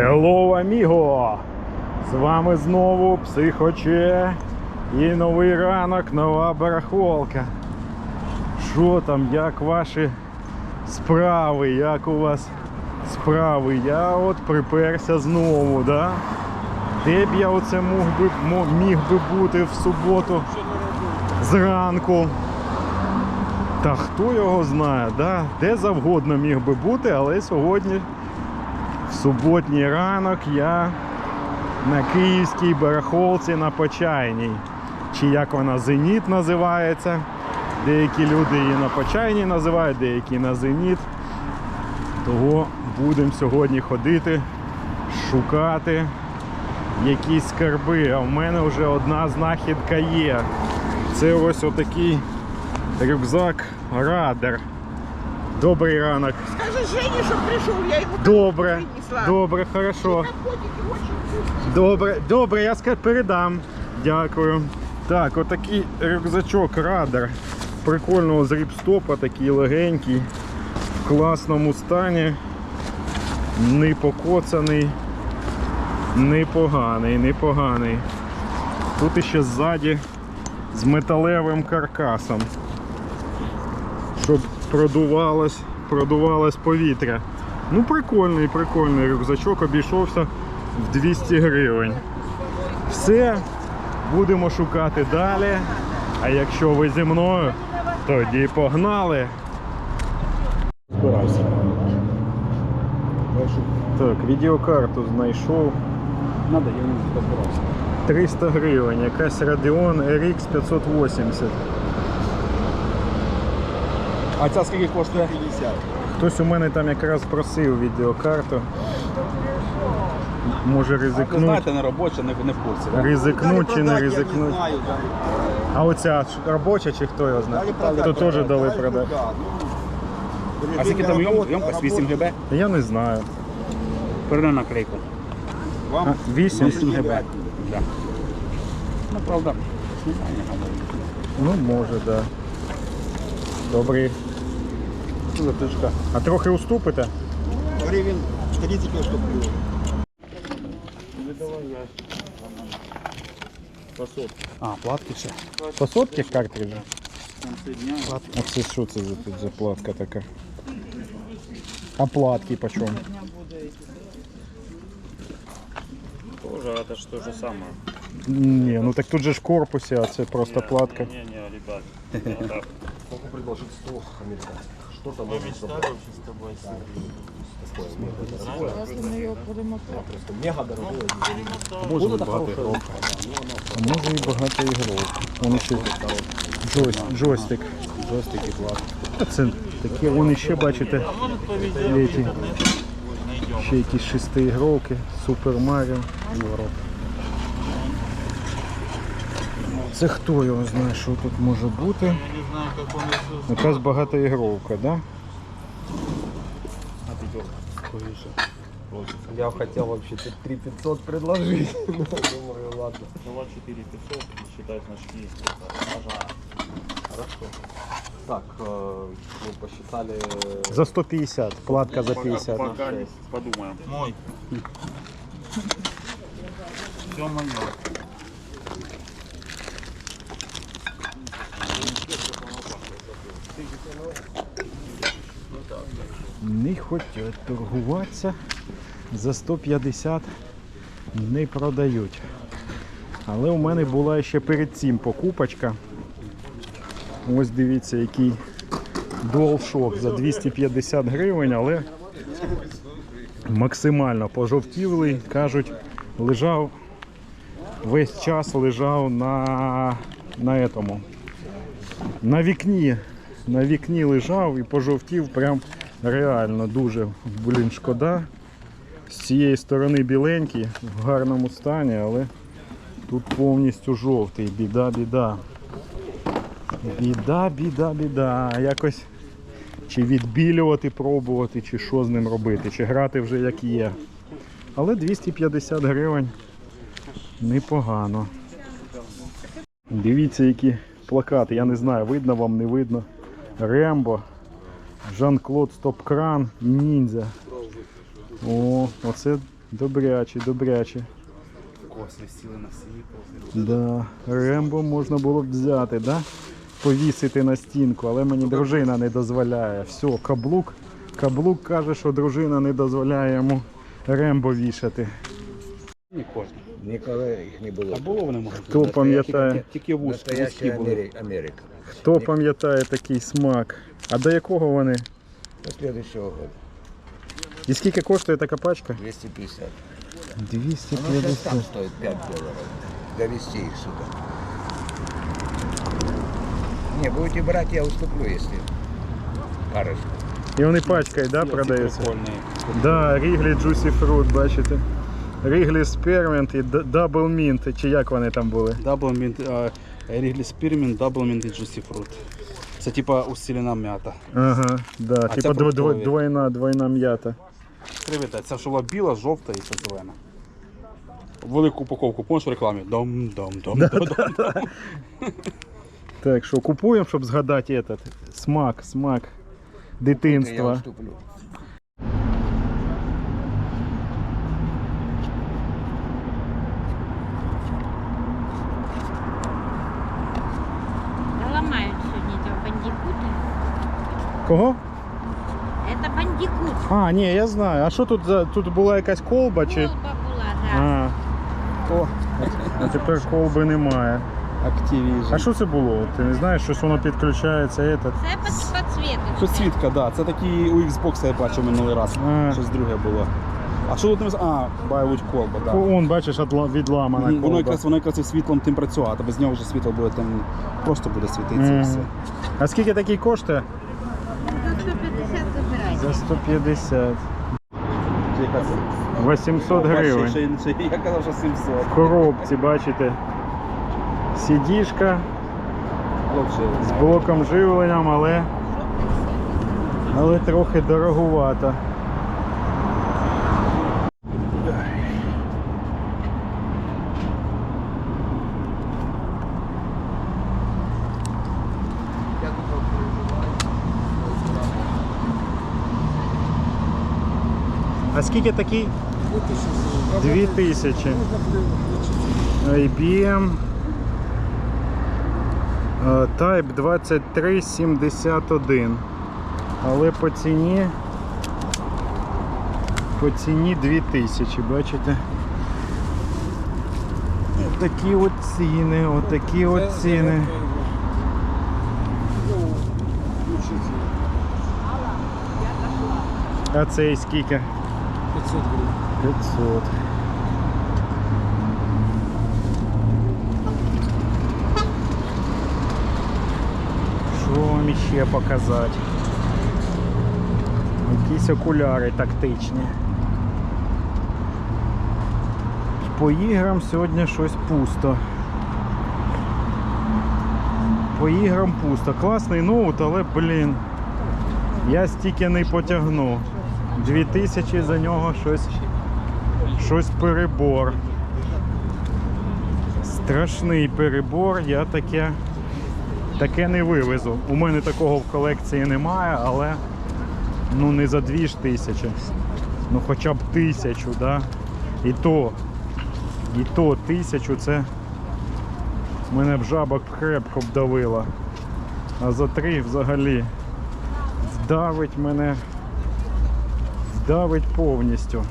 Hello, amigo! З вами знову Психоче і новий ранок, нова барахолка. Що там, як ваші справи? Як у вас справи? Я от приперся знову, да? Де б я оце мог би, міг би бути в суботу зранку? Та хто його знає, да? де завгодно міг би бути, але сьогодні в суботній ранок я на київській барахолці на Почайній. Чи як вона Зеніт називається. Деякі люди її на Почайній називають, деякі на Зеніт. Того будемо сьогодні ходити, шукати якісь скарби. А в мене вже одна знахідка є. Це ось отакий рюкзак Радер. Добрий ранок. Жене, чтобы пришел, я ему Добре, принесла. добре, хорошо. Добре, добре, я ска- передам. Дякую. Так, отакий рюкзачок Радер. Прикольного з ріпстопа, такий легенький, в класному стані. Не покоцаний, непоганий, непоганий. Тут іще ззаді з металевим каркасом. Щоб продувалось, продувалось повітря. Ну, прикольний, прикольний рюкзачок обійшовся в 200 гривень. Все, будемо шукати далі. А якщо ви зі мною, тоді погнали. Так, відеокарту знайшов. Надо, я не розбирався. 300 гривень, якась Radeon RX 580. А ця скільки коштує? 50. Хтось у мене там якраз просив відеокарту. Може Ви знаєте, не робоча, не, не в курсі. Да? Ризикнуть чи не ризикнуть. А оця робоча чи хто його знає? То теж дали продати. А скільки там йомкость? 8 ГБ? Я не знаю. Передай наклейку. А, 8? 8 ГБ. Да. Ну, правда. Ну, може, так. Да. Добрий. Що за тишка? А трохи уступите? Гривен 30 штук. А, платки ще. По сотки картриджі? Конці дня. А це що це за тут за платка така? А платки почем? Тоже это ж то же самое. Ні, ну так тут же ж в корпусі, а це просто платка. Не-не, ребят. Могу предложить 100 американцев. Что там Мы можно мечтали собрать? вообще с тобой. Просто мега дорогое. Може і багато ігрок. А може і багато ігрок. Вон ще джойс, джойстик. Джойстик і. А це такі, вон ще бачите, ще якісь шестиігровки, Супер Маріо. Це хто його знає, що тут може бути? Не знаю, как он еще Якась багатоігровка, да? Я хотел вообще 3500 предложить. Думаю, ладно. дала 4500, считай, значит, есть. Ага. Хорошо. Так, э, мы посчитали... За 150, платка за 50. Пока не подумаем. Мой. Все мое. Не хочуть торгуватися. За 150 не продають. Але у мене була ще перед цим покупочка. Ось дивіться, який DualShock за 250 гривень, але максимально пожовтілий, кажуть, лежав весь час лежав на, на етому. На вікні. На вікні лежав і пожовтів прям реально дуже. Блін, шкода. З цієї сторони біленький, в гарному стані, але тут повністю жовтий. Біда, біда. Біда, біда, біда. Якось чи відбілювати, пробувати, чи що з ним робити, чи грати вже як є. Але 250 гривень непогано. Дивіться, які плакати. Я не знаю, видно вам, не видно. Рембо, Жан-Клод Стопкран, Ніндзя. О, оце на сіпо. Да. Рембо можна було б взяти, да? Повісити на стінку, але мені дружина не дозволяє. Все, каблук. Каблук каже, що дружина не дозволяє йому Рембо вішати. Не кожен. Ніколи їх не було. А було вони може. Хто пам'ятає? Тільки вуз, вузькі Настоящая були. Амери- Америка. Хто пам'ятає такий смак? А до якого вони? До следующего года. І скільки коштує така пачка? 250. Оно сейчас 250. там стоит 5 долларов. Довести их сюда. Не, будете брать, я уступлю, если парочку. І вони пачкою, да, Ці продаються? прикольні. Да, Ріглі Juicy Fruit, бачите? Ріглі Spearmint і Д- Double Mint, чи як вони там були? Double mint, Ріглі Spearmint, Double mint і Juicy Fruit. Це типа усилена м'ята. Ага, да, А типа дво- дво- двойна, двойна м'ята. Три. Це що була біла, жовта і це зелена. Велику упаковку, помниш в рекламі? Дом, дом, дом, дом, дом. Так, що купуємо, щоб згадати этот смак, смак Я дитинства. уступлю. Да ломают сегодня этого бандикута. Кого? Это бандикут. А, ні, я знаю. А що тут за тут була якась колба чи. Колба была, да. А. О, а тепер колби немає. Activision. А що це було? Ти не знаєш, щось воно підключається. Этот. Це по, по цвету. Підсвітка, так. Да. Це такі у Xbox я бачив минулий раз. А. Щось друге було. А що тут не з- А, Байвуд колба, так. Да. О, Он, бачиш, отла- відламана Ні, Воно колба. якраз, воно якраз і світлом тим працює, а без нього вже світло буде там просто буде світитися і Мгм. все. А скільки такий коштує? За 150 забирайте. За 150. Чи якась 800 гривень. Я казав, що 700. В коробці, бачите. Сідішка з блоком живленням, але, але трохи дороговато. А скільки такий? Дві тисячі. IBM е, Type 2371. Але по ціні по ціні 2000, бачите? Отакі от ціни, отакі от ціни. А цей скільки? 500 гривень. 500. Що вам іще показати? Якісь окуляри тактичні. По іграм сьогодні щось пусто. По іграм пусто. Класний ноут, але, блін, я стільки не потягну. 2000 за нього щось, щось перебор. Страшний перебор, я таке, таке не вивезу. У мене такого в колекції немає, але ну не за дві ж тисячі. Ну хоча б тисячу, да? І то, і то тисячу це мене б жаба крепко б давила. А за три взагалі вдавить мене. Вдавить повністю.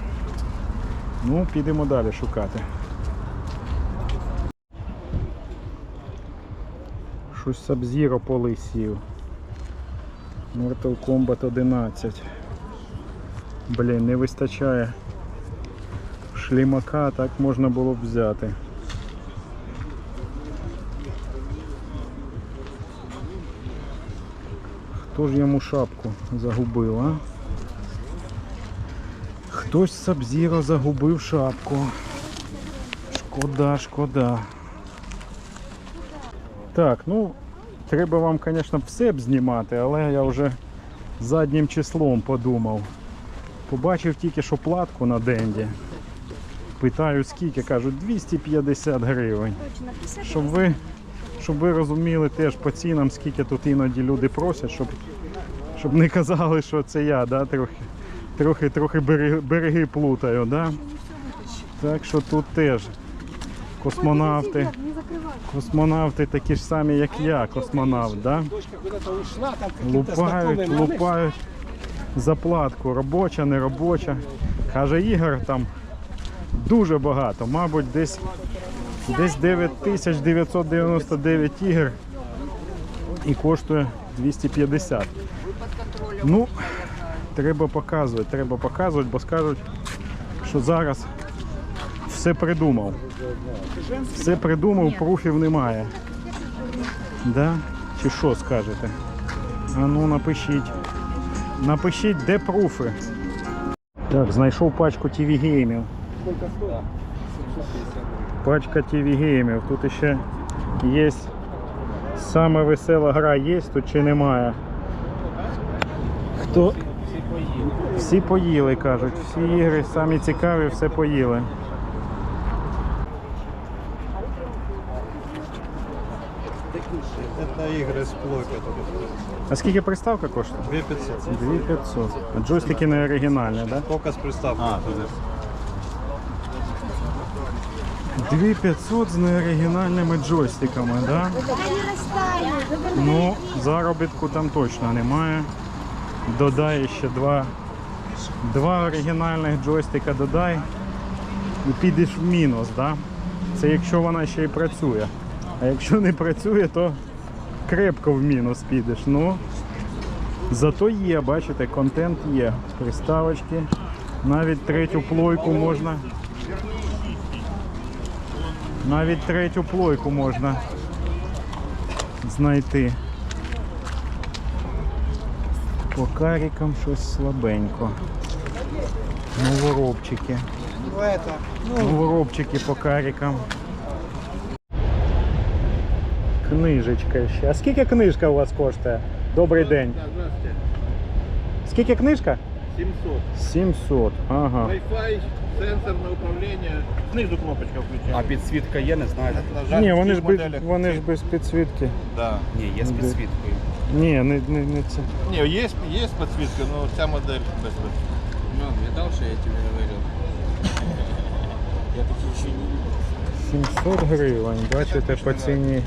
Ну, підемо далі шукати. Щось Sub-Zero полисів. Mortal Kombat 11. Блін, не вистачає шлімака, так можна було б взяти. Хто ж йому шапку загубив, а? Хтось Сабзіро загубив шапку. Шкода, шкода. Так, ну, треба вам, звісно, все б знімати, але я вже заднім числом подумав. Побачив тільки, що платку на денді. Питаю скільки, кажуть 250 гривень. Щоб ви, щоб ви розуміли теж по цінам, скільки тут іноді люди просять, щоб, щоб не казали, що це я, да, трохи, трохи, трохи береги, береги плутаю, да? Так що тут теж космонавти. Космонавти такі ж самі, як я, космонавт, да? Лупають, лупають заплатку, робоча, не робоча. Каже, ігор там дуже багато, мабуть, десь, десь 9999 ігор і коштує 250. Ну, треба показувати, треба показувати, бо скажуть, що зараз все придумав. Все придумав, пруфів немає. Да? Чи що скажете? А ну напишіть. Напишіть, де пруфи. Так, знайшов пачку TV геймів. Пачка TV геймів. Тут ще є саме весела гра є тут чи немає. Хто? Всі поїли, кажуть. Всі ігри самі цікаві, все поїли. Это игры с плойкой. А скільки приставка коштує? 2500. 2500. А Джойстики не оригінальні, так? Да? Только с приставкой. 2500 з неоригінальними джойстиками, да? Ну, заробітку там точно немає. Додай ще два, два оригінальних джойстика додай і підеш в мінус, да? Це якщо вона ще й працює. А якщо не працює, то крепко в мінус підеш. Ну, зато є, бачите, контент є. Приставочки. Навіть третю плойку можна навіть третю плойку можна знайти. По карікам щось слабенько. Новоробчики. Ну это. Новоробчики по карікам. Книжечка ще. А скільки книжка у вас коштує? Добрий день. Скільки книжка? 700. 700. Ага. Wi-Fi, сенсорное управление. Снизу кнопочка А підсвітка є, не знаєте? Это нажать Ні, вони ж, без, моделях. вони ж без підсвітки. Да. Ні, є з підсвіткою. Ні, не, не, не це. Не, есть, есть подсветка, но вся модель без подсветки. Ну, видал, что я тебе говорил? Я такие еще не видел. 700 гривень, бачите, по ціні. Это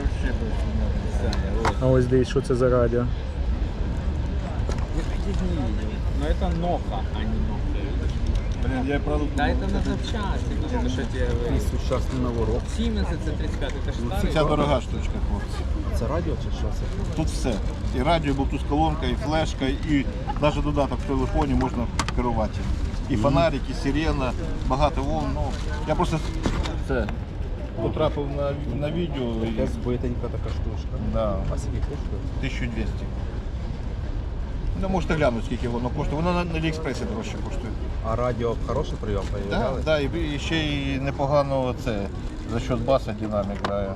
вообще без надо. А ось дивись, що це за радіо. Я таких не видел. Но это Ноха, а не Ноха. Блин, я продукт. Да это на запчасти, это что я тебе говорил. Сучасний новорок. Siemens C35, это ж старый. Ця дорога штучка, хлопці. Це радіо чи що це? Тут все. І радіо, Bluetooth колонка, і флешка, і навіть додаток в телефоні можна керувати. І фонарик, і сирена, багато вон. Ну, я просто це потрапив на, на відео і Яка збитенька така штучка. да, А скільки коштує? 1200. Ну, можете глянути, скільки воно коштує. Воно на, на Аліекспресі дорожче коштує. А радіо хороший прийом Да, появлялось? да, і, і ще й непогано це за счет баса динамік грає.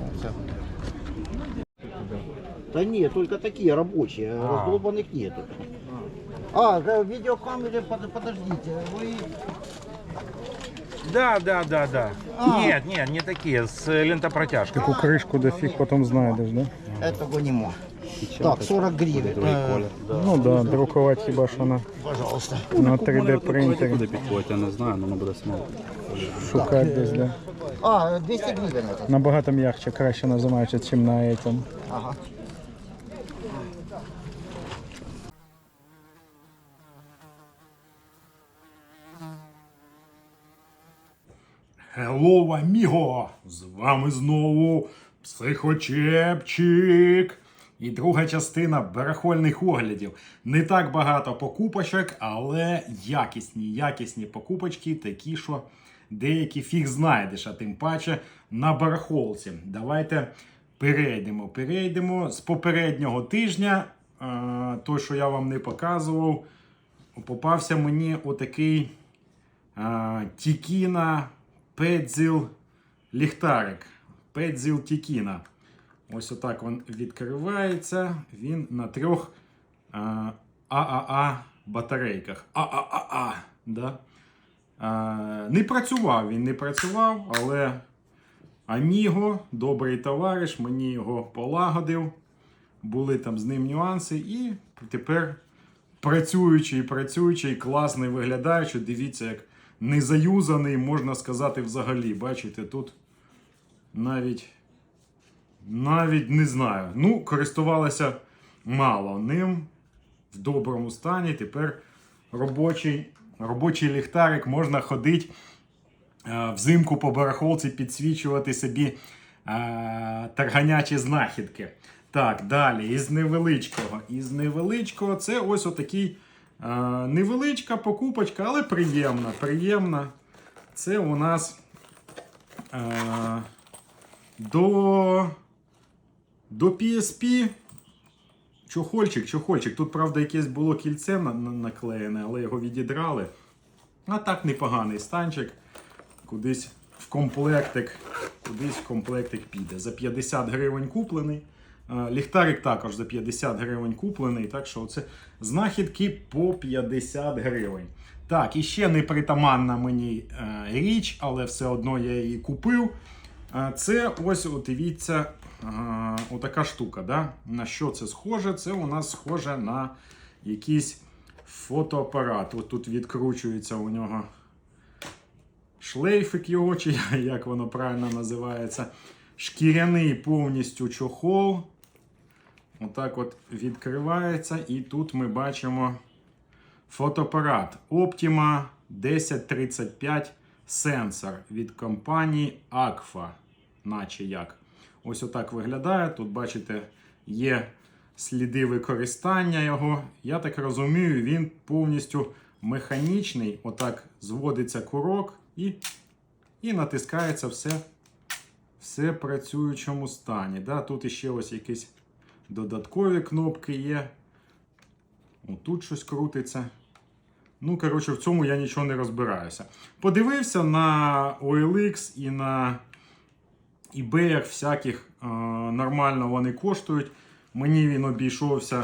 Ну, це. Да нет, только такие рабочие, раздолбанных нету. А, да, видеокамеры, под- подождите, вы... Да, да, да, да. А. Нет, нет, не такие, с э, лентопротяжкой. Таку кришку де фіг потім знайдеш, да? Этого не мог. Так, 40 гривен. Э, Ну да, друкувати хіба що на, Пожалуйста. на 3D принтері. Куди підходить, я не знаю, але воно буде смолити. Шукати десь, да. А, 200 гривен это. Набагато м'якше, краще називається, ніж на этом. Ага. Hello, аміго! З вами знову Психочепчик. І друга частина барахольних оглядів. Не так багато покупочок, але якісні, якісні покупочки, такі, що деякі фіг знайдеш, а тим паче на барахолці. Давайте перейдемо. Перейдемо з попереднього тижня. Той, що я вам не показував, попався мені отакий Тікіна Педзіл ліхтарик. Педзіл Тікіна. Ось отак він відкривається. Він на трьох е, ААА батарейках. АААА. Да? Е, Не працював він, не працював, але Аміго, добрий товариш, мені його полагодив. Були там з ним нюанси, і тепер працюючий, працюючий, класний виглядаючий. Дивіться, як не заюзаний, можна сказати, взагалі. Бачите, тут навіть навіть не знаю. Ну, користувалася мало ним в доброму стані. Тепер робочий, робочий ліхтарик можна ходити е, взимку по барахолці, підсвічувати собі е, тарганячі знахідки. Так, далі, із невеличкого. Із невеличкого це ось отакий е, невеличка покупочка, але приємна. Приємна. Це у нас е, до, до PSP чохольчик, чохольчик. Тут, правда, якесь було кільце на, на, наклеєне, але його відідрали. А так непоганий станчик. Кудись в комплектик, кудись в комплектик піде. За 50 гривень куплений. Ліхтарик також за 50 гривень куплений. Так що це знахідки по 50 гривень. Так, і ще не мені е, річ, але все одно я її купив. Це ось, от дивіться, отака штука. Да? На що це схоже? Це у нас схоже на якийсь фотоапарат. От тут відкручується у нього шлейфик його, чи як воно правильно називається. Шкіряний повністю чохол. Отак от відкривається, і тут ми бачимо фотоапарат Optima 1035 сенсор від компанії Agfa. Наче як. Ось отак виглядає. Тут, бачите, є сліди використання його. Я так розумію, він повністю механічний. Отак зводиться курок і, і натискається все, все працюючому стані. Да? Тут іще ось якісь додаткові кнопки є. Отут щось крутиться. Ну, коротше, в цьому я нічого не розбираюся. Подивився на OLX і на eBay всяких е, нормально вони коштують. Мені він обійшовся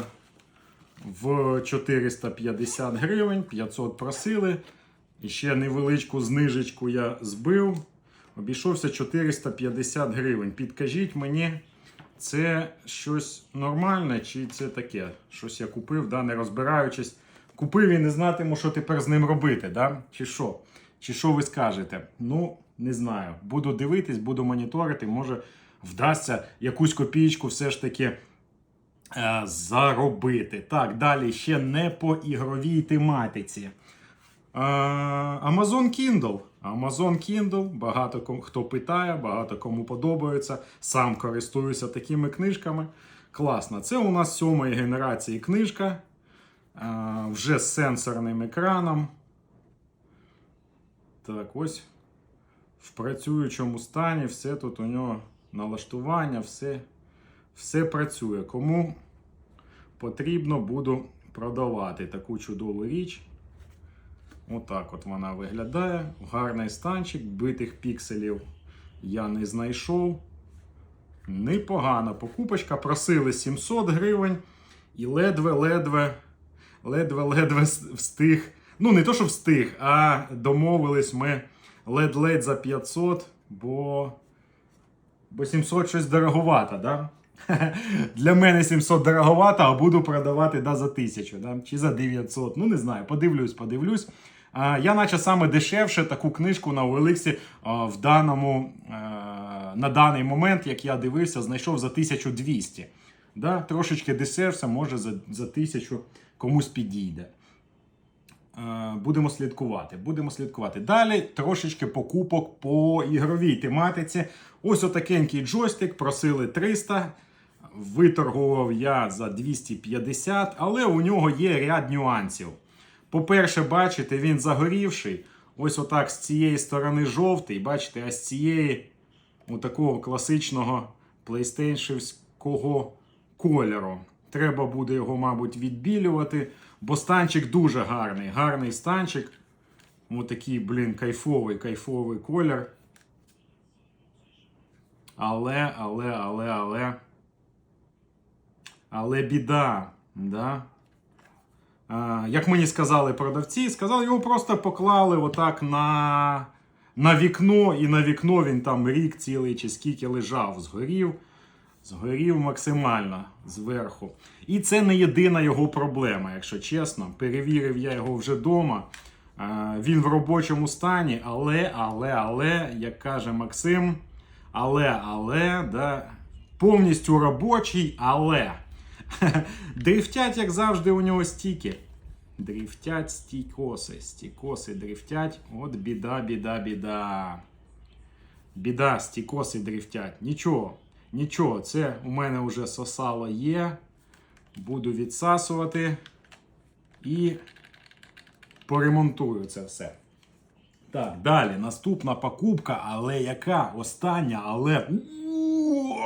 в 450 гривень, 500 просили. І ще невеличку знижечку я збив. Обійшовся 450 гривень. Підкажіть мені, це щось нормальне, чи це таке? Щось я купив, да, не розбираючись. Купив і не знатиму, що тепер з ним робити, да? чи що? Чи що ви скажете? Ну, не знаю. Буду дивитись, буду моніторити. Може, вдасться якусь копійку все ж таки е, заробити. Так, далі ще не по ігровій тематиці. Е, Amazon Kindle. Amazon Kindle, багато ком- хто питає, багато кому подобається. Сам користуюся такими книжками. Класно. Це у нас сьомої генерації книжка. е, Вже з сенсорним екраном. Так, ось в працюючому стані, все тут у нього налаштування, все, все працює. Кому потрібно, буду продавати таку чудову річ. Отак от вона виглядає. Гарний станчик, битих пікселів я не знайшов. Непогана покупочка. Просили 700 гривень і ледве-ледве, ледве-ледве встиг. Ну, не то, що встиг, а домовились ми ледь-ледь за 500, бо, бо 700 щось дороговато, да? Для мене 700 дороговато, а буду продавати да, за 1000 да? чи за 900. Ну, не знаю, подивлюсь, подивлюсь. Я наче саме дешевше таку книжку на OLX в даному, на даний момент, як я дивився, знайшов за 1200. Да? Трошечки дешевше, може за, за 1000 комусь підійде. Е, Будемо слідкувати. Будемо слідкувати. Далі трошечки покупок по ігровій тематиці. Ось отакенький джойстик, просили 300. Виторгував я за 250, але у нього є ряд нюансів. По-перше, бачите, він загорівший. Ось отак з цієї сторони жовтий. Бачите, а з цієї такого класичного плейстейшнського кольору. Треба буде його, мабуть, відбілювати, бо станчик дуже гарний. Гарний станчик. Ось такий, блін, кайфовий, кайфовий колір. Але, але, але, але. Але біда. Да? А, як мені сказали продавці, сказали, його просто поклали отак на, на вікно, і на вікно він там рік цілий чи скільки лежав, згорів. Згорів максимально зверху. І це не єдина його проблема, якщо чесно. Перевірив я його вже вдома. Е, Він в робочому стані, але, але, але, як каже Максим, але, але, да, повністю робочий, але. Дрифтять, як завжди, у нього стіки. Дрифтять стікоси. Стікоси дрифтять. От біда, біда, біда. Біда, стікоси дрифтять. Нічого, нічого, це у мене вже сосало є. Буду відсасувати і поремонтую це все. Так, далі. Наступна покупка, але яка? Остання, але.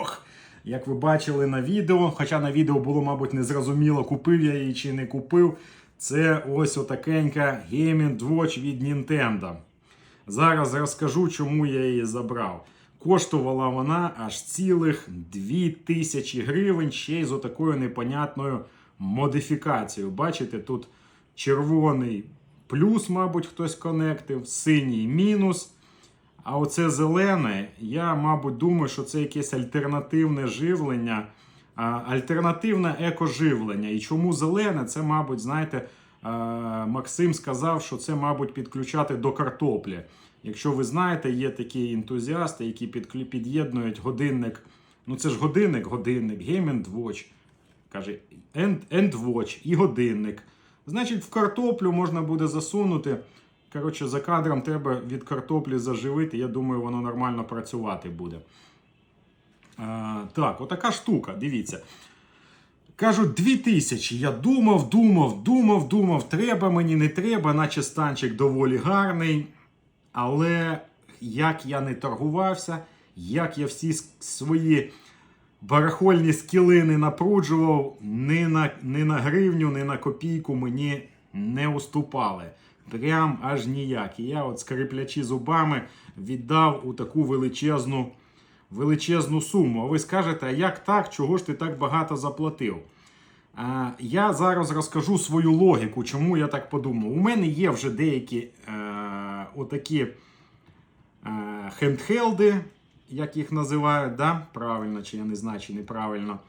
Ох! Як ви бачили на відео, хоча на відео було, мабуть, незрозуміло, купив я її чи не купив. Це ось отакенька Gaming Watch від Nintendo. Зараз розкажу, чому я її забрав. Коштувала вона аж цілих 2000 гривень, ще й з отакою непонятною модифікацією. Бачите, тут червоний плюс, мабуть, хтось конектив, синій мінус. А оце зелене, я, мабуть, думаю, що це якесь альтернативне живлення, альтернативне екоживлення. І чому зелене? Це, мабуть, знаєте, Максим сказав, що це, мабуть, підключати до картоплі. Якщо ви знаєте, є такі ентузіасти, які під'єднують годинник. Ну це ж годинник, годинник, Game Watch. Каже, End, End Watch і годинник. Значить, в картоплю можна буде засунути. Коротше, за кадром треба від картоплі заживити. Я думаю, воно нормально працювати буде. А, так, отака штука, дивіться. Кажуть, 2000. Я думав, думав, думав, думав, треба мені, не треба, наче станчик доволі гарний. Але як я не торгувався, як я всі свої барахольні скіли не напруджував, ні на, ні на гривню, ні на копійку мені не уступали. Прям аж ніяк. І я, от скриплячи зубами, віддав у таку величезну, величезну суму. А ви скажете, а як так? Чого ж ти так багато заплатив? А, Я зараз розкажу свою логіку, чому я так подумав. У мене є вже деякі е, отакі е, хендхелди, як їх називають, да? правильно, чи я не знаю, чи неправильно.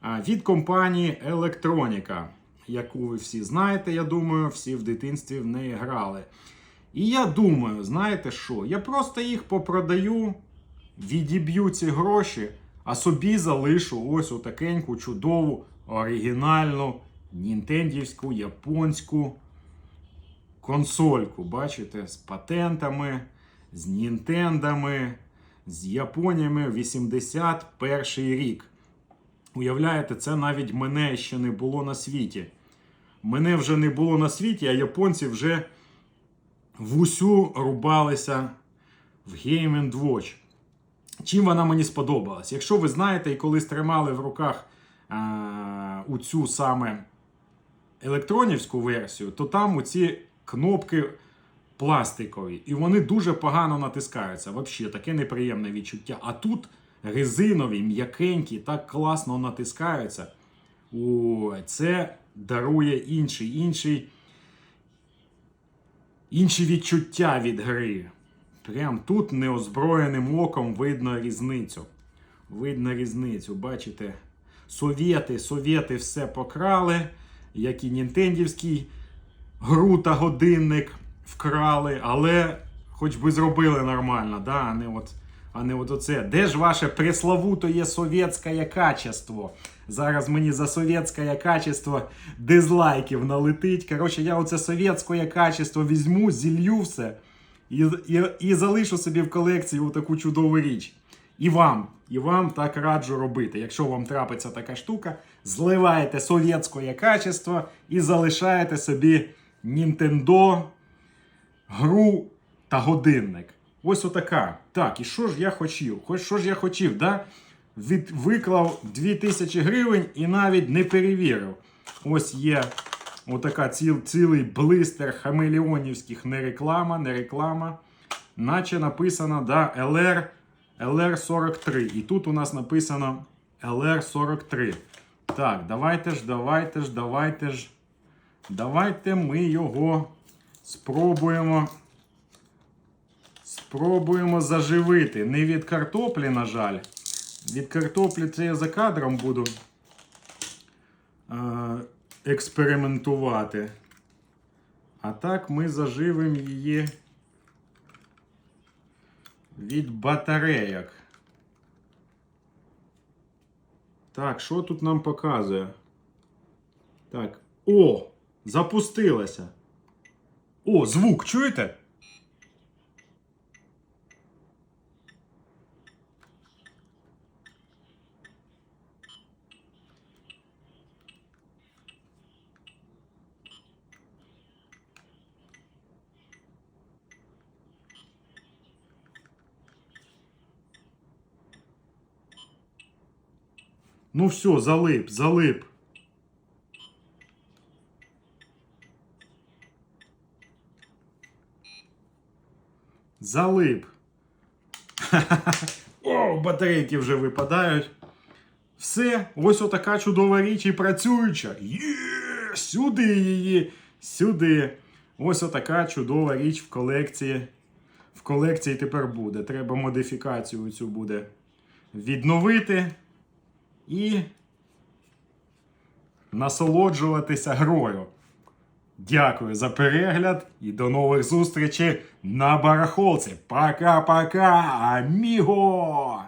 А, від компанії Електроніка, яку ви всі знаєте, я думаю, всі в дитинстві в неї грали. І я думаю, знаєте що? Я просто їх попродаю, відіб'ю ці гроші, а собі залишу ось отакеньку чудову оригінальну нінтендівську японську консольку. Бачите, з патентами, з нінтендами, з Японіями 81 рік. Уявляєте, це навіть мене ще не було на світі. Мене вже не було на світі, а японці вже в усю рубалися в Game Watch. Чим вона мені сподобалась? Якщо ви знаєте, і колись тримали в руках а, у цю саме електронівську версію, то там оці кнопки пластикові, і вони дуже погано натискаються. Взагалі, таке неприємне відчуття. А тут резинові, м'якенькі, так класно натискаються. Ой, це дарує інший, інший, інші відчуття від гри. Прям тут неозброєним оком видно різницю. Видно різницю, бачите? Совєти, совєти все покрали, як і нінтендівський гру та годинник вкрали, але хоч би зробили нормально, да? а не от, а не от оце. Де ж ваше пресловутоє совєтське качество? Зараз мені за совєтське качество дизлайків налетить. Коротше, я оце совєтське качество візьму, зілью все і, і, і залишу собі в колекції таку чудову річ. І вам, і вам так раджу робити. Якщо вам трапиться така штука, зливаєте совєтське качество і залишаєте собі Nintendo, гру та годинник. Ось отака. Так, і що ж я хотів? Хоч що ж я хотів, да? Від, виклав 2000 гривень і навіть не перевірив. Ось є отака ціл, цілий блистер хамелеонівських не реклама, не реклама. Наче написано да, LR, LR43. І тут у нас написано LR43. Так, давайте ж, давайте ж, давайте ж. Давайте ми його спробуємо. Спробуємо заживити. Не від картоплі, на жаль. Від картоплі це я за кадром буду е, експериментувати. А так ми заживемо її від батарейок. Так, що тут нам показує? Так. О! Запустилася. О, звук, чуєте? Ну все, залип, залип. Залип. О, батарейки вже випадають. Все, ось отака чудова річ і працююча. Є! Сюди її, сюди. Ось отака чудова річ в колекції. В колекції тепер буде. Треба модифікацію цю буде відновити і насолоджуватися грою. Дякую за перегляд і до нових зустрічей на барахолці. Пока-пока, аміго!